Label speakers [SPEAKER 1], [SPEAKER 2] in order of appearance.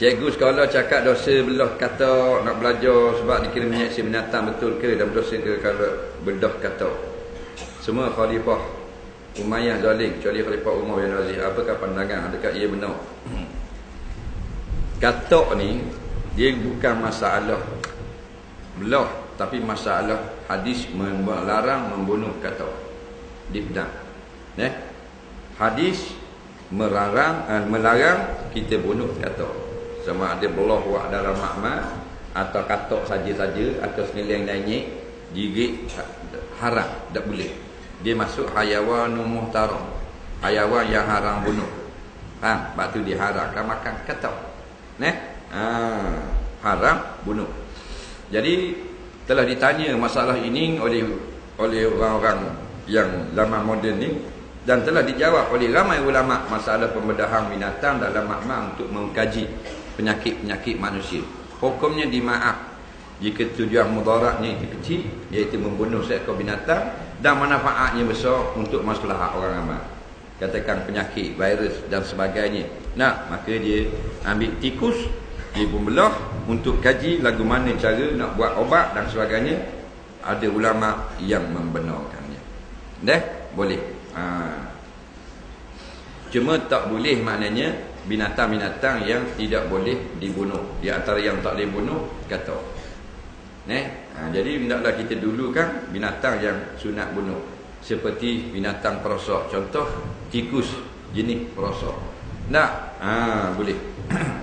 [SPEAKER 1] Cikgu sekolah cakap dosa belah kata nak belajar sebab dikira menyaksi binatang betul ke dan dosa ke kalau belah kata. Semua khalifah Umayyah zalim kecuali khalifah Umar bin Aziz. Apakah pandangan adakah ia benar? Katok ni dia bukan masalah belah tapi masalah hadis melarang membunuh katok. Dia pedang. Eh? Hadis melarang uh, melarang kita bunuh katok sama ada belah buat dalam makmal atau katok saja-saja atau senilai nanyik gigit haram tak boleh. Dia masuk hayawan muhtaram hayawan yang haram bunuh. Ha sebab tu diharamkan makan katok. Neh? Ha haram bunuh. Jadi telah ditanya masalah ini oleh oleh orang-orang yang zaman moden ni dan telah dijawab oleh ramai ulama masalah pembedahan binatang dalam makmal untuk mengkaji penyakit-penyakit manusia. Hukumnya dimaaf jika tujuan mudaratnya itu kecil iaitu membunuh seekor binatang dan manfaatnya besar untuk maslahat orang ramai. Katakan penyakit, virus dan sebagainya. Nah, maka dia ambil tikus, dia pembelah untuk kaji lagu mana cara nak buat obat dan sebagainya. Ada ulama yang membenarkannya. Dah? Boleh. Ha. Cuma tak boleh maknanya binatang-binatang yang tidak boleh dibunuh. Di antara yang tak boleh bunuh, kata. Eh? Ha, jadi, hendaklah kita dulu kan binatang yang sunat bunuh. Seperti binatang perosok. Contoh, tikus jenis perosok. Tak? Ha, boleh.